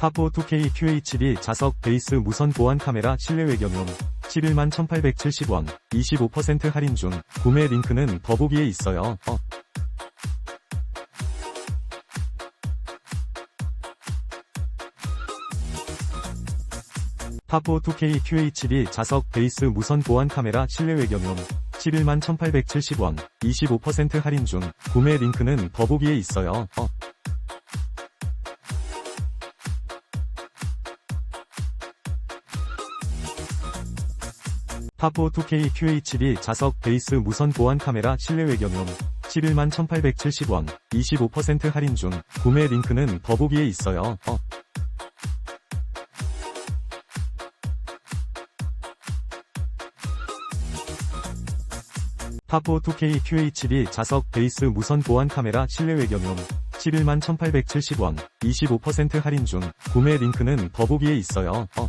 파포 2K QHD 자석 베이스 무선 보안 카메라 실내 외경용 11만 1870원 25% 할인 중 구매 링크는 더보기에 있어요. 어. 파포 2K QHD 자석 베이스 무선 보안 카메라 실내 외경용 11만 1870원 25% 할인 중 구매 링크는 더보기에 있어요. 어. 파포 2K QHD 자석 베이스 무선 보안 카메라 실내 외경용 11만 1870원 25% 할인 중 구매 링크는 더보기에 있어요. 어. 파포 2K QHD 자석 베이스 무선 보안 카메라 실내 외경용 11만 1870원 25% 할인 중 구매 링크는 더보기에 있어요. 어.